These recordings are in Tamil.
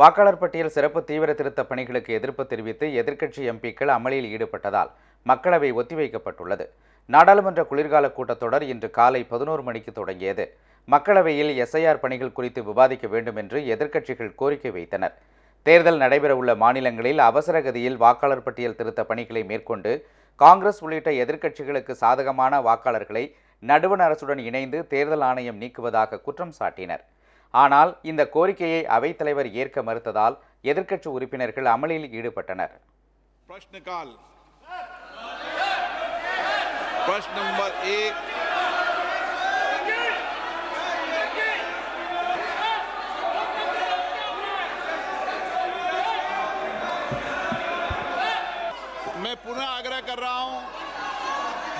வாக்காளர் பட்டியல் சிறப்பு தீவிர திருத்த பணிகளுக்கு எதிர்ப்பு தெரிவித்து எதிர்க்கட்சி எம்பிக்கள் அமளியில் ஈடுபட்டதால் மக்களவை ஒத்திவைக்கப்பட்டுள்ளது. நாடாளுமன்ற குளிர்கால கூட்டத்தொடர் இன்று காலை பதினோரு மணிக்கு தொடங்கியது. மக்களவையில் எஸ்ஐஆர் பணிகள் குறித்து விவாதிக்க வேண்டும் என்று எதிர்க்கட்சிகள் கோரிக்கை வைத்தனர். தேர்தல் நடைபெறவுள்ள மாநிலங்களில் அவசரகதியில் வாக்காளர் பட்டியல் திருத்த பணிகளை மேற்கொண்டு காங்கிரஸ் உள்ளிட்ட எதிர்க்கட்சிகளுக்கு சாதகமான வாக்காளர்களை நடுவண் அரசுடன் இணைந்து தேர்தல் ஆணையம் நீக்குவதாக குற்றம் சாட்டினர். ஆனால் இந்த கோரிக்கையை அவைத்தலைவர் ஏற்க மறுத்ததால் எதிர்க்கட்சி உறுப்பினர்கள் அமளியில் ஈடுபட்டனர் प्रश्नकाल प्रश्न नंबर एक मैं पुनः आग्रह कर रहा हूं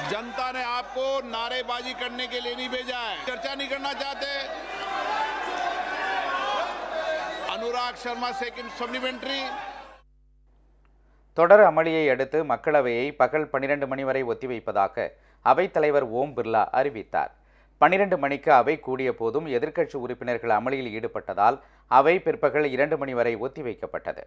जनता ने आपको नारेबाजी करने के लिए नहीं भेजा है चर्चा नहीं करना चाहते அனுராக் சர்மா சேக்கிங் சப்ளிமெண்ட்ரி தொடர் அமளியை அடுத்து மக்களவையை பகல் பன்னிரண்டு மணி வரை ஒத்திவைப்பதாக அவைத்தலைவர் ஓம் பிர்லா அறிவித்தார். பன்னிரண்டு மணிக்கு அவை கூடிய போதும் எதிர்க்கட்சி உறுப்பினர்கள் அமளியில் ஈடுபட்டதால் அவை பிற்பகல் இரண்டு மணி வரை ஒத்திவைக்கப்பட்டது.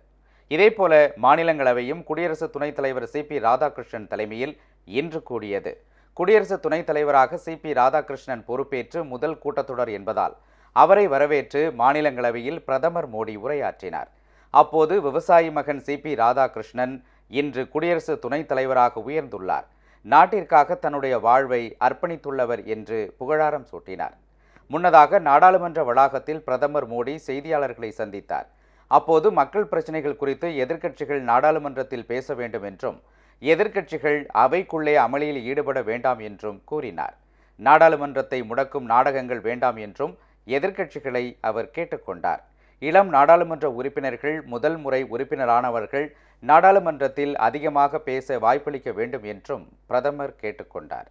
இதேபோல மாநிலங்களவையும் குடியரசு துணைத் தலைவர் சி பி ராதாகிருஷ்ணன் தலைமையில் இன்று கூடியது. குடியரசு துணைத் தலைவராக சி பி ராதாகிருஷ்ணன் பொறுப்பேற்று முதல் கூட்டத்தொடர் என்பதால் அவரை வரவேற்று மாநிலங்களவையில் பிரதமர் மோடி உரையாற்றினார். அப்போது விவசாயி மகன் சி. பி. ராதாகிருஷ்ணன் இன்று குடியரசு துணைத் தலைவராக உயர்ந்துள்ளார். நாட்டிற்காக தன்னுடைய வாழ்வை அர்ப்பணித்துள்ளவர் என்று புகழாரம் சூட்டினார். முன்னதாக நாடாளுமன்ற வளாகத்தில் பிரதமர் மோடி செய்தியாளர்களை சந்தித்தார். அப்போது மக்கள் பிரச்சினைகள் குறித்து எதிர்க்கட்சிகள் நாடாளுமன்றத்தில் பேச வேண்டும் என்றும் எதிர்க்கட்சிகள் அவைக்குள்ளே அமளியில் ஈடுபட வேண்டாம் என்றும் கூறினார். நாடாளுமன்றத்தை முடக்கும் நாடகங்கள் வேண்டாம் என்றும் எதிர்க்கட்சிகளை அவர் கேட்டுக்கொண்டார். இளம் நாடாளுமன்ற உறுப்பினர்கள் முதல் முறை உறுப்பினரானவர்கள் நாடாளுமன்றத்தில் அதிகமாக பேச வாய்ப்பளிக்க வேண்டும் என்றும் பிரதமர் கேட்டுக்கொண்டார்.